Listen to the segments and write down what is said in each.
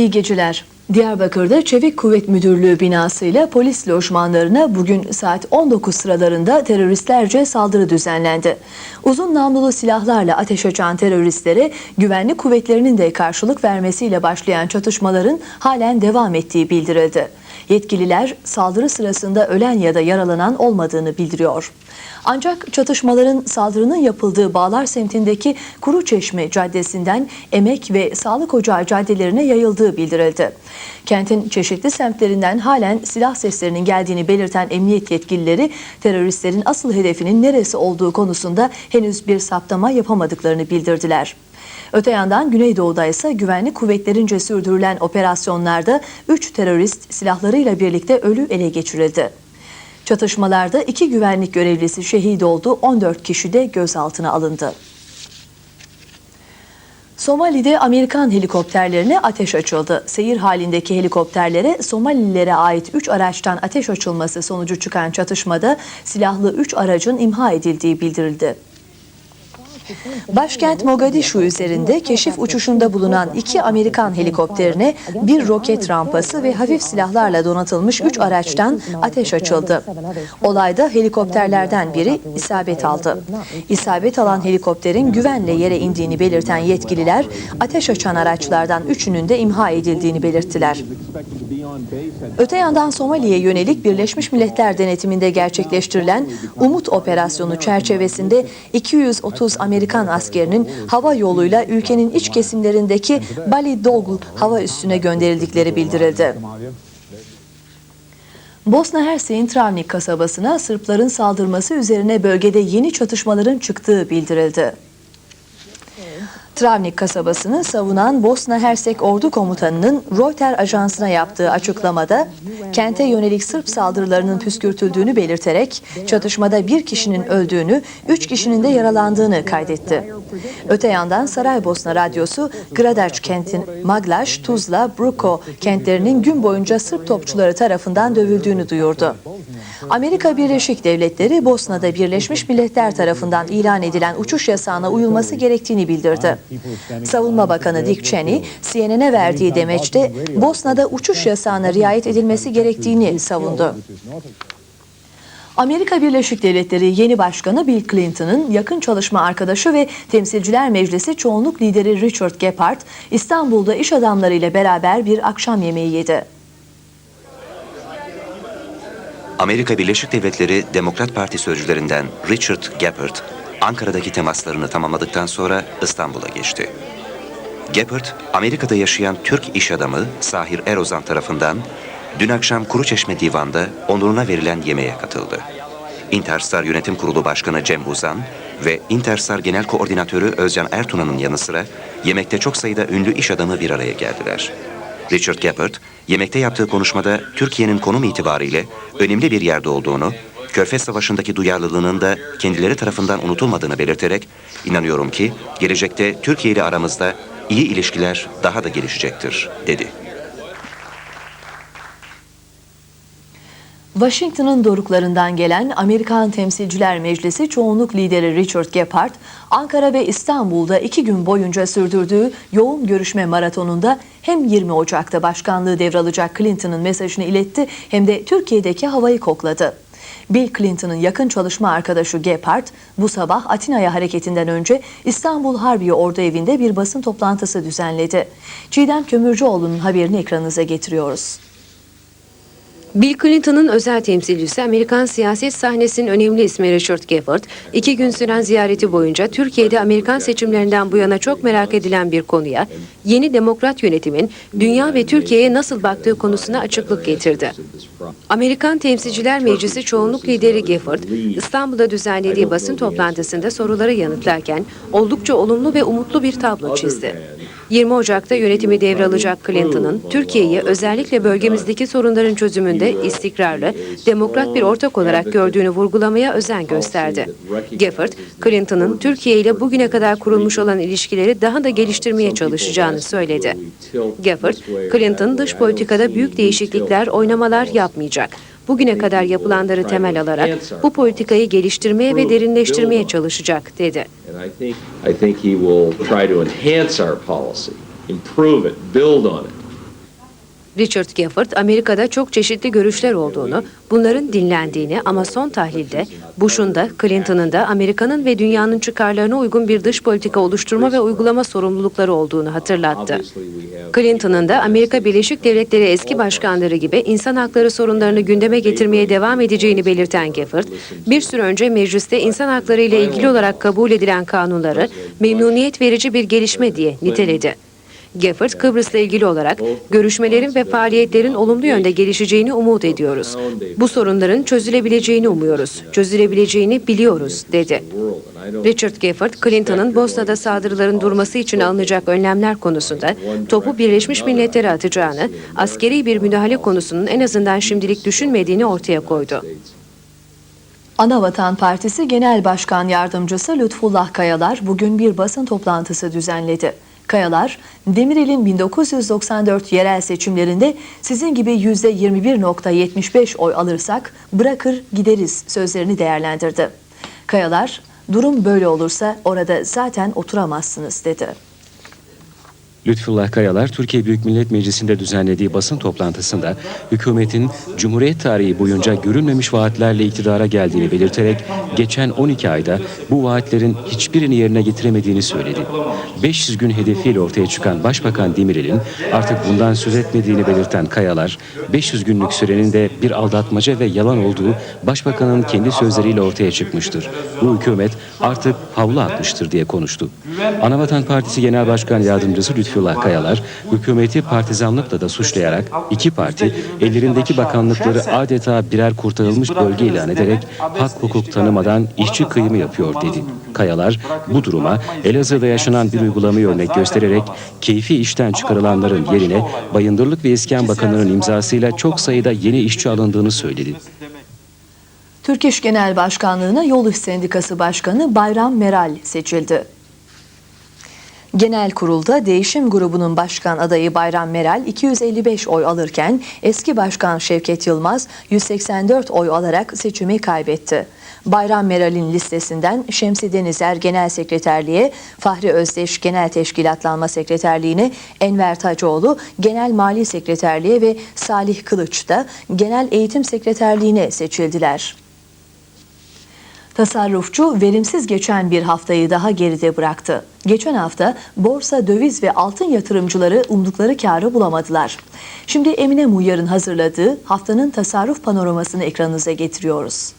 İyi geceler. Diyarbakır'da Çevik Kuvvet Müdürlüğü binasıyla polis lojmanlarına bugün saat 19 sıralarında teröristlerce saldırı düzenlendi. Uzun namlulu silahlarla ateş açan teröristlere güvenlik kuvvetlerinin de karşılık vermesiyle başlayan çatışmaların halen devam ettiği bildirildi. Yetkililer saldırı sırasında ölen ya da yaralanan olmadığını bildiriyor. Ancak çatışmaların saldırının yapıldığı Bağlar semtindeki Kuruçeşme Caddesi'nden Emek ve Sağlık Ocağı caddelerine yayıldığı bildirildi. Kentin çeşitli semtlerinden halen silah seslerinin geldiğini belirten emniyet yetkilileri teröristlerin asıl hedefinin neresi olduğu konusunda henüz bir saptama yapamadıklarını bildirdiler. Öte yandan Güneydoğu'da ise güvenlik kuvvetlerince sürdürülen operasyonlarda 3 terörist silahlarıyla birlikte ölü ele geçirildi. Çatışmalarda iki güvenlik görevlisi şehit oldu, 14 kişi de gözaltına alındı. Somali'de Amerikan helikopterlerine ateş açıldı. Seyir halindeki helikopterlere Somalililere ait 3 araçtan ateş açılması sonucu çıkan çatışmada silahlı 3 aracın imha edildiği bildirildi. Başkent Mogadishu üzerinde keşif uçuşunda bulunan iki Amerikan helikopterine bir roket rampası ve hafif silahlarla donatılmış üç araçtan ateş açıldı. Olayda helikopterlerden biri isabet aldı. İsabet alan helikopterin güvenle yere indiğini belirten yetkililer ateş açan araçlardan üçünün de imha edildiğini belirttiler. Öte yandan Somali'ye yönelik Birleşmiş Milletler denetiminde gerçekleştirilen Umut Operasyonu çerçevesinde 230 Amerikan askerinin hava yoluyla ülkenin iç kesimlerindeki Bali Dogul hava üssüne gönderildikleri bildirildi. Bosna Hersek'in Travnik kasabasına Sırpların saldırması üzerine bölgede yeni çatışmaların çıktığı bildirildi. Travnik kasabasını savunan Bosna Hersek Ordu Komutanı'nın Reuters ajansına yaptığı açıklamada kente yönelik Sırp saldırılarının püskürtüldüğünü belirterek çatışmada bir kişinin öldüğünü, üç kişinin de yaralandığını kaydetti. Öte yandan Saraybosna Radyosu Gradaç kentin Maglaş, Tuzla, Bruko kentlerinin gün boyunca Sırp topçuları tarafından dövüldüğünü duyurdu. Amerika Birleşik Devletleri Bosna'da Birleşmiş Milletler tarafından ilan edilen uçuş yasağına uyulması gerektiğini bildirdi. Savunma Bakanı Dick Cheney, CNN'e verdiği demeçte Bosna'da uçuş yasağına riayet edilmesi gerektiğini savundu. Amerika Birleşik Devletleri yeni başkanı Bill Clinton'ın yakın çalışma arkadaşı ve Temsilciler Meclisi çoğunluk lideri Richard Gephardt İstanbul'da iş adamlarıyla beraber bir akşam yemeği yedi. Amerika Birleşik Devletleri Demokrat Parti sözcülerinden Richard Gephardt, Ankara'daki temaslarını tamamladıktan sonra İstanbul'a geçti. Gephardt, Amerika'da yaşayan Türk iş adamı Sahir Erozan tarafından dün akşam Kuruçeşme Divan'da onuruna verilen yemeğe katıldı. Interstar Yönetim Kurulu Başkanı Cem Uzan ve Interstar Genel Koordinatörü Özcan Ertuna'nın yanı sıra yemekte çok sayıda ünlü iş adamı bir araya geldiler. Richard Gephardt, yemekte yaptığı konuşmada Türkiye'nin konum itibariyle önemli bir yerde olduğunu, Körfez Savaşı'ndaki duyarlılığının da kendileri tarafından unutulmadığını belirterek, inanıyorum ki gelecekte Türkiye ile aramızda iyi ilişkiler daha da gelişecektir, dedi. Washington'ın doruklarından gelen Amerikan Temsilciler Meclisi çoğunluk lideri Richard Gephardt, Ankara ve İstanbul'da iki gün boyunca sürdürdüğü yoğun görüşme maratonunda hem 20 Ocak'ta başkanlığı devralacak Clinton'ın mesajını iletti hem de Türkiye'deki havayı kokladı. Bill Clinton'ın yakın çalışma arkadaşı Gephardt bu sabah Atina'ya hareketinden önce İstanbul Harbiye Ordu Evi'nde bir basın toplantısı düzenledi. Çiğdem Kömürcüoğlu'nun haberini ekranınıza getiriyoruz. Bill Clinton'ın özel temsilcisi Amerikan siyaset sahnesinin önemli ismi Richard Gephardt, iki gün süren ziyareti boyunca Türkiye'de Amerikan seçimlerinden bu yana çok merak edilen bir konuya, yeni demokrat yönetimin dünya ve Türkiye'ye nasıl baktığı konusuna açıklık getirdi. Amerikan Temsilciler Meclisi çoğunluk lideri Gephardt, İstanbul'da düzenlediği basın toplantısında soruları yanıtlarken oldukça olumlu ve umutlu bir tablo çizdi. 20 Ocak'ta yönetimi devralacak Clinton'ın Türkiye'yi özellikle bölgemizdeki sorunların çözümünde istikrarlı, demokrat bir ortak olarak gördüğünü vurgulamaya özen gösterdi. Gephardt, Clinton'ın Türkiye ile bugüne kadar kurulmuş olan ilişkileri daha da geliştirmeye çalışacağını söyledi. Gephardt, Clinton dış politikada büyük değişiklikler, oynamalar yapmayacak. Bugüne kadar yapılanları temel alarak bu politikayı geliştirmeye ve derinleştirmeye çalışacak dedi. I think he will try to enhance our policy, improve it, build on it, Richard Gafford, Amerika'da çok çeşitli görüşler olduğunu, bunların dinlendiğini ama son tahlilde Bush'un da Clinton'ın da Amerika'nın ve dünyanın çıkarlarına uygun bir dış politika oluşturma ve uygulama sorumlulukları olduğunu hatırlattı. Clinton'ın da Amerika Birleşik Devletleri eski başkanları gibi insan hakları sorunlarını gündeme getirmeye devam edeceğini belirten Gafford, bir süre önce mecliste insan hakları ile ilgili olarak kabul edilen kanunları memnuniyet verici bir gelişme diye niteledi. Gafford, Kıbrıs'la ilgili olarak görüşmelerin ve faaliyetlerin olumlu yönde gelişeceğini umut ediyoruz. Bu sorunların çözülebileceğini umuyoruz. Çözülebileceğini biliyoruz, dedi. Richard Gafford, Clinton'ın Bosna'da saldırıların durması için alınacak önlemler konusunda topu Birleşmiş Milletler'e atacağını, askeri bir müdahale konusunun en azından şimdilik düşünmediğini ortaya koydu. Anavatan Partisi Genel Başkan Yardımcısı Lütfullah Kayalar bugün bir basın toplantısı düzenledi. Kayalar, Demirel'in 1994 yerel seçimlerinde sizin gibi %21.75 oy alırsak bırakır gideriz sözlerini değerlendirdi. Kayalar, durum böyle olursa orada zaten oturamazsınız dedi. Lütfullah Kayalar, Türkiye Büyük Millet Meclisi'nde düzenlediği basın toplantısında hükümetin Cumhuriyet tarihi boyunca görülmemiş vaatlerle iktidara geldiğini belirterek geçen 12 ayda bu vaatlerin hiçbirini yerine getiremediğini söyledi. 500 gün hedefiyle ortaya çıkan Başbakan Demirel'in artık bundan söz etmediğini belirten Kayalar, 500 günlük sürenin de bir aldatmaca ve yalan olduğu Başbakanın kendi sözleriyle ortaya çıkmıştır. Bu hükümet artık havlu atmıştır diye konuştu. Anavatan Partisi Genel Başkan Yardımcısı Lütfullah Kayalar, hükümeti partizanlıkla da suçlayarak iki parti ellerindeki bakanlıkları adeta birer kurtarılmış bölge ilan ederek hak hukuk tanımadan işçi kıyımı yapıyor dedi. Kayalar bu duruma Elazığ'da yaşanan bir uygulamayı örnek göstererek keyfi işten çıkarılanların yerine Bayındırlık ve İskan Bakanı'nın imzasıyla çok sayıda yeni işçi alındığını söyledi. Türk İş Genel Başkanlığı'na Yol İş Sendikası Başkanı Bayram Meral seçildi. Genel kurulda değişim grubunun başkan adayı Bayram Meral 255 oy alırken eski başkan Şevket Yılmaz 184 oy alarak seçimi kaybetti. Bayram Meral'in listesinden Şemsi Denizer Genel Sekreterliğe, Fahri Özdeş Genel Teşkilatlanma Sekreterliğine, Enver Tacoğlu Genel Mali Sekreterliğe ve Salih Kılıç da Genel Eğitim Sekreterliğine seçildiler. Tasarrufçu verimsiz geçen bir haftayı daha geride bıraktı. Geçen hafta borsa, döviz ve altın yatırımcıları umdukları karı bulamadılar. Şimdi Emine Muyyar'ın hazırladığı haftanın tasarruf panoramasını ekranınıza getiriyoruz.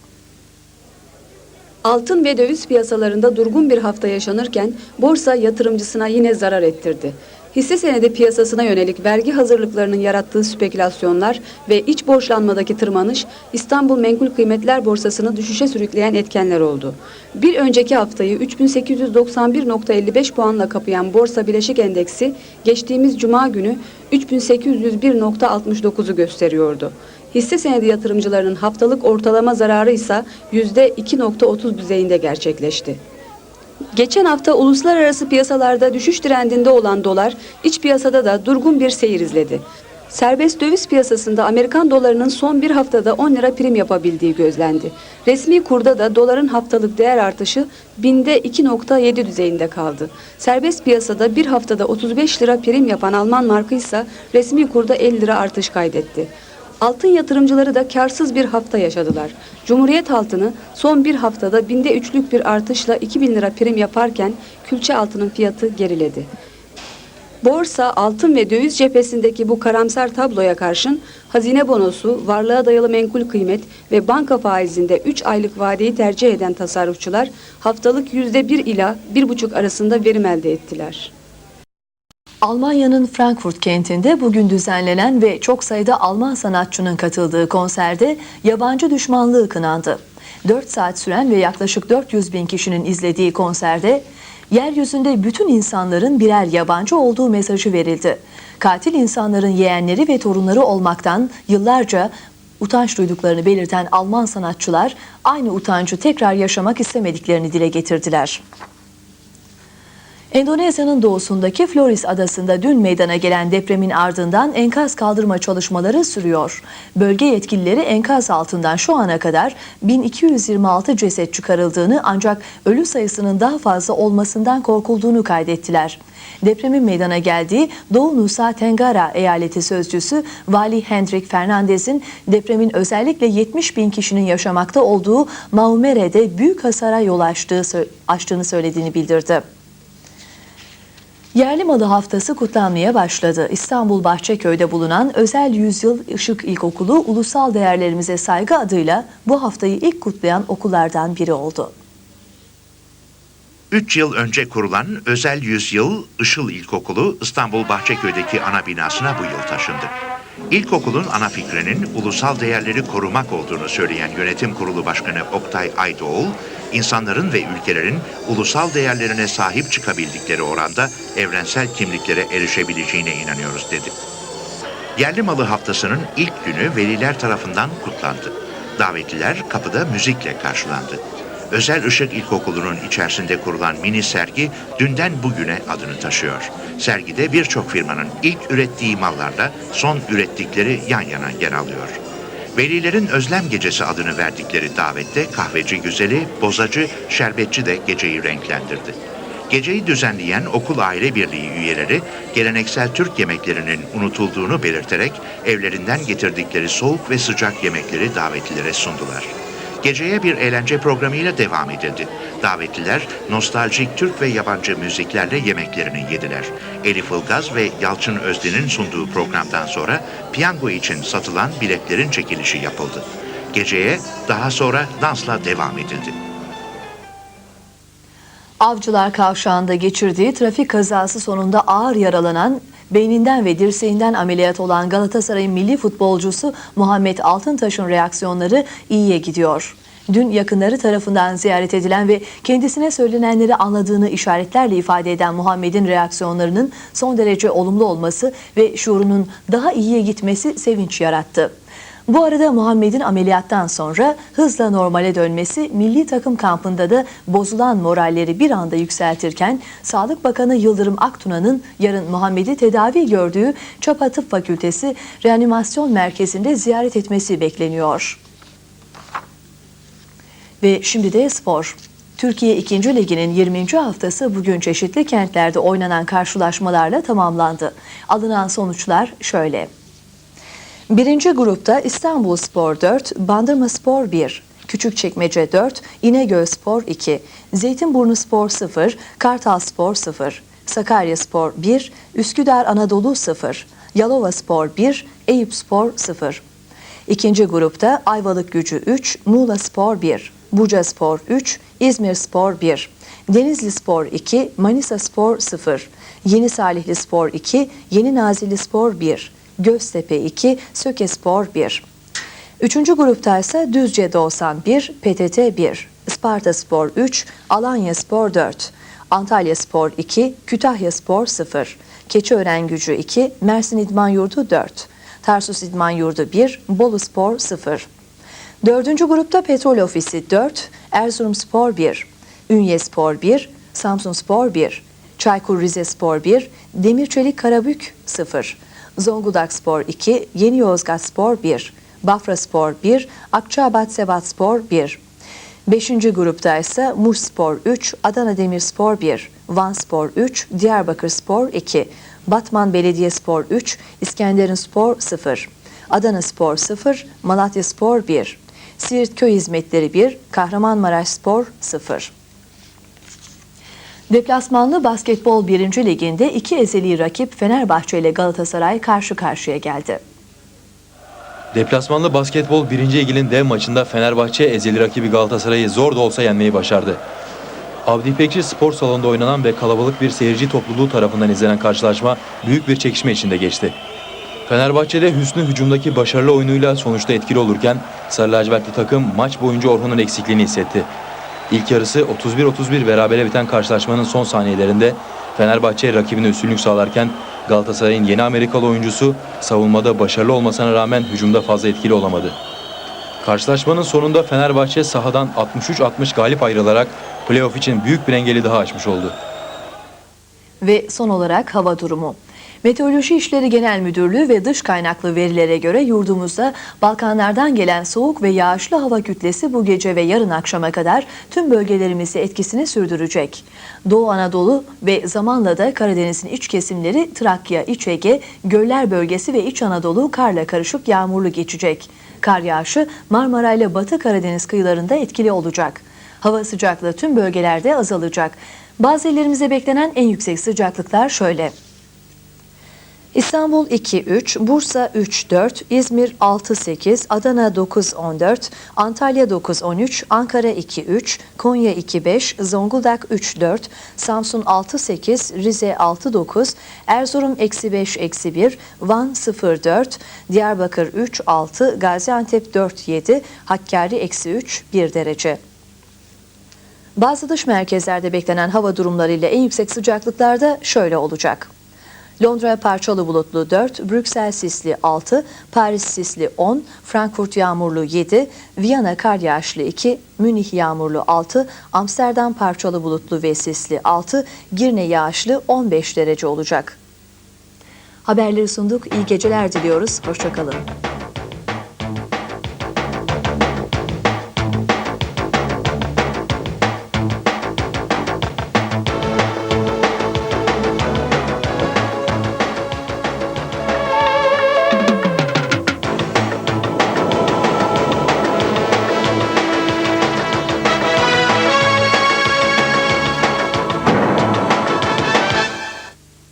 Altın ve döviz piyasalarında durgun bir hafta yaşanırken borsa yatırımcısına yine zarar ettirdi. Hisse senedi piyasasına yönelik vergi hazırlıklarının yarattığı spekülasyonlar ve iç borçlanmadaki tırmanış İstanbul Menkul Kıymetler Borsası'nı düşüşe sürükleyen etkenler oldu. Bir önceki haftayı 3891.55 puanla kapayan Borsa Bileşik Endeksi geçtiğimiz cuma günü 3801.69'u gösteriyordu. Hisse senedi yatırımcılarının haftalık ortalama zararı ise %2.30 düzeyinde gerçekleşti. Geçen hafta uluslararası piyasalarda düşüş trendinde olan dolar, iç piyasada da durgun bir seyir izledi. Serbest döviz piyasasında Amerikan dolarının son bir haftada 10 lira prim yapabildiği gözlendi. Resmi kurda da doların haftalık değer artışı binde 2.7 düzeyinde kaldı. Serbest piyasada bir haftada 35 lira prim yapan Alman markı ise resmi kurda 50 lira artış kaydetti. Altın yatırımcıları da karsız bir hafta yaşadılar. Cumhuriyet altını son bir haftada binde üçlük bir artışla 2000 lira prim yaparken külçe altının fiyatı geriledi. Borsa, altın ve döviz cephesindeki bu karamsar tabloya karşın hazine bonosu, varlığa dayalı menkul kıymet ve banka faizinde 3 aylık vadeyi tercih eden tasarrufçular haftalık %1 ila 1,5 arasında verim elde ettiler. Almanya'nın Frankfurt kentinde bugün düzenlenen ve çok sayıda Alman sanatçının katıldığı konserde yabancı düşmanlığı kınandı. 4 saat süren ve yaklaşık 400 bin kişinin izlediği konserde yeryüzünde bütün insanların birer yabancı olduğu mesajı verildi. Katil insanların yeğenleri ve torunları olmaktan yıllarca utanç duyduklarını belirten Alman sanatçılar aynı utancı tekrar yaşamak istemediklerini dile getirdiler. Endonezya'nın doğusundaki Flores adasında dün meydana gelen depremin ardından enkaz kaldırma çalışmaları sürüyor. Bölge yetkilileri enkaz altından şu ana kadar 1226 ceset çıkarıldığını ancak ölü sayısının daha fazla olmasından korkulduğunu kaydettiler. Depremin meydana geldiği Doğu Nusa Tenggara eyaleti sözcüsü Vali Hendrik Fernandez'in depremin özellikle 70 bin kişinin yaşamakta olduğu Maumere'de büyük hasara yol açtığı, açtığını söylediğini bildirdi. Yerli malı haftası kutlanmaya başladı. İstanbul Bahçeköy'de bulunan Özel Yüzyıl Işık İlkokulu Ulusal Değerlerimize Saygı adıyla bu haftayı ilk kutlayan okullardan biri oldu. 3 yıl önce kurulan Özel Yüzyıl Işıl İlkokulu İstanbul Bahçeköy'deki ana binasına bu yıl taşındı. İlkokulun ana fikrinin ulusal değerleri korumak olduğunu söyleyen Yönetim Kurulu Başkanı Oktay Aydoğul, insanların ve ülkelerin ulusal değerlerine sahip çıkabildikleri oranda evrensel kimliklere erişebileceğine inanıyoruz dedi. Yerli Malı Haftası'nın ilk günü veliler tarafından kutlandı. Davetliler kapıda müzikle karşılandı. Özel Işık İlkokulu'nun içerisinde kurulan mini sergi dünden bugüne adını taşıyor. Sergide birçok firmanın ilk ürettiği mallarla son ürettikleri yan yana yer alıyor. Velilerin Özlem Gecesi adını verdikleri davette kahveci güzeli, bozacı, şerbetçi de geceyi renklendirdi. Geceyi düzenleyen okul aile birliği üyeleri geleneksel Türk yemeklerinin unutulduğunu belirterek evlerinden getirdikleri soğuk ve sıcak yemekleri davetlilere sundular. Geceye bir eğlence programıyla devam edildi. Davetliler nostaljik Türk ve yabancı müziklerle yemeklerini yediler. Elif Ilgaz ve Yalçın Özden'in sunduğu programdan sonra piyango için satılan biletlerin çekilişi yapıldı. Geceye daha sonra dansla devam edildi. Avcılar Kavşağı'nda geçirdiği trafik kazası sonunda ağır yaralanan, beyninden ve dirseğinden ameliyat olan Galatasaray'ın milli futbolcusu Muhammed Altıntaş'ın reaksiyonları iyiye gidiyor. Dün yakınları tarafından ziyaret edilen ve kendisine söylenenleri anladığını işaretlerle ifade eden Muhammed'in reaksiyonlarının son derece olumlu olması ve şuurunun daha iyiye gitmesi sevinç yarattı. Bu arada Muhammed'in ameliyattan sonra hızla normale dönmesi milli takım kampında da bozulan moralleri bir anda yükseltirken Sağlık Bakanı Yıldırım Aktuna'nın yarın Muhammed'i tedavi gördüğü Çapa Tıp Fakültesi Reanimasyon Merkezi'nde ziyaret etmesi bekleniyor. Ve şimdi de spor. Türkiye 2. Ligi'nin 20. haftası bugün çeşitli kentlerde oynanan karşılaşmalarla tamamlandı. Alınan sonuçlar şöyle. Birinci grupta İstanbul Spor 4, Bandırma Spor 1, Küçükçekmece 4, İnegöl Spor 2, Zeytinburnu Spor 0, Kartal Spor 0, Sakarya Spor 1, Üsküdar Anadolu 0, Yalova Spor 1, Eyüp Spor 0. İkinci grupta Ayvalık Gücü 3, Muğla Spor 1, Buca Spor 3, İzmir Spor 1, Denizli Spor 2, Manisa Spor 0, Yeni Salihli Spor 2, Yeni Nazilli Spor 1, Göztepe 2, Söke Spor 1. Üçüncü grupta ise Düzce Doğusan 1, PTT 1, Isparta Spor 3, Alanya Spor 4, Antalya Spor 2, Kütahya Spor 0, Keçiören Gücü 2, Mersin İdman Yurdu 4, Tarsus İdman Yurdu 1, Bolu Spor 0. Dördüncü grupta Petrol Ofisi 4, Erzurum Spor 1, Ünye Spor 1, Samsun Spor 1, Çaykur Rizespor 1, Demir Çelik Karabük 0, Zonguldak Spor 2, Yeni Yozgat Spor 1, Bafra Spor 1, Akçaabat Sebat Spor 1. Beşinci grupta ise Muş Spor 3, Adana Demirspor 1, Van Spor 3, Diyarbakır Spor 2, Batman Belediyespor 3, İskenderun Spor 0, Adana Spor 0, Malatya Spor 1, Siirt Köy Hizmetleri 1, Kahramanmaraş Spor 0. Deplasmanlı basketbol 1. liginde iki ezeli rakip Fenerbahçe ile Galatasaray karşı karşıya geldi. Deplasmanlı basketbol 1. Lig'in dev maçında Fenerbahçe ezeli rakibi Galatasaray'ı zor da olsa yenmeyi başardı. Avdi İpekçi spor salonunda oynanan ve kalabalık bir seyirci topluluğu tarafından izlenen karşılaşma büyük bir çekişme içinde geçti. Fenerbahçe'de Hüsnü hücumdaki başarılı oyunuyla sonuçta etkili olurken Sarı lacivertli takım maç boyunca Orhun'un eksikliğini hissetti. İlk yarısı 31-31 berabere biten karşılaşmanın son saniyelerinde Fenerbahçe rakibine üstünlük sağlarken Galatasaray'ın yeni Amerikalı oyuncusu savunmada başarılı olmasına rağmen hücumda fazla etkili olamadı. Karşılaşmanın sonunda Fenerbahçe sahadan 63-60 galip ayrılarak playoff için büyük bir engeli daha açmış oldu. Ve son olarak hava durumu. Meteoroloji İşleri Genel Müdürlüğü ve dış kaynaklı verilere göre yurdumuzda Balkanlardan gelen soğuk ve yağışlı hava kütlesi bu gece ve yarın akşama kadar tüm bölgelerimizde etkisini sürdürecek. Doğu Anadolu ve zamanla da Karadeniz'in iç kesimleri Trakya, İç Ege, Göller bölgesi ve İç Anadolu karla karışık yağmurlu geçecek. Kar yağışı Marmara ile Batı Karadeniz kıyılarında etkili olacak. Hava sıcaklığı tüm bölgelerde azalacak. Bazı illerimize beklenen en yüksek sıcaklıklar şöyle. İstanbul 2-3, Bursa 3-4, İzmir 6-8, Adana 9-14, Antalya 9-13, Ankara 2-3, Konya 2-5, Zonguldak 3-4, Samsun 6-8, Rize 6-9, Erzurum -5-1, Van 0-4, Diyarbakır 3-6, Gaziantep 4-7, Hakkari -3, 1 derece. Bazı dış merkezlerde beklenen hava durumları ile en yüksek sıcaklıklar da şöyle olacak. Londra parçalı bulutlu 4, Brüksel sisli 6, Paris sisli 10, Frankfurt yağmurlu 7, Viyana kar yağışlı 2, Münih yağmurlu 6, Amsterdam parçalı bulutlu ve sisli 6, Girne yağışlı 15 derece olacak. Haberleri sunduk. İyi geceler diliyoruz. Hoşçakalın.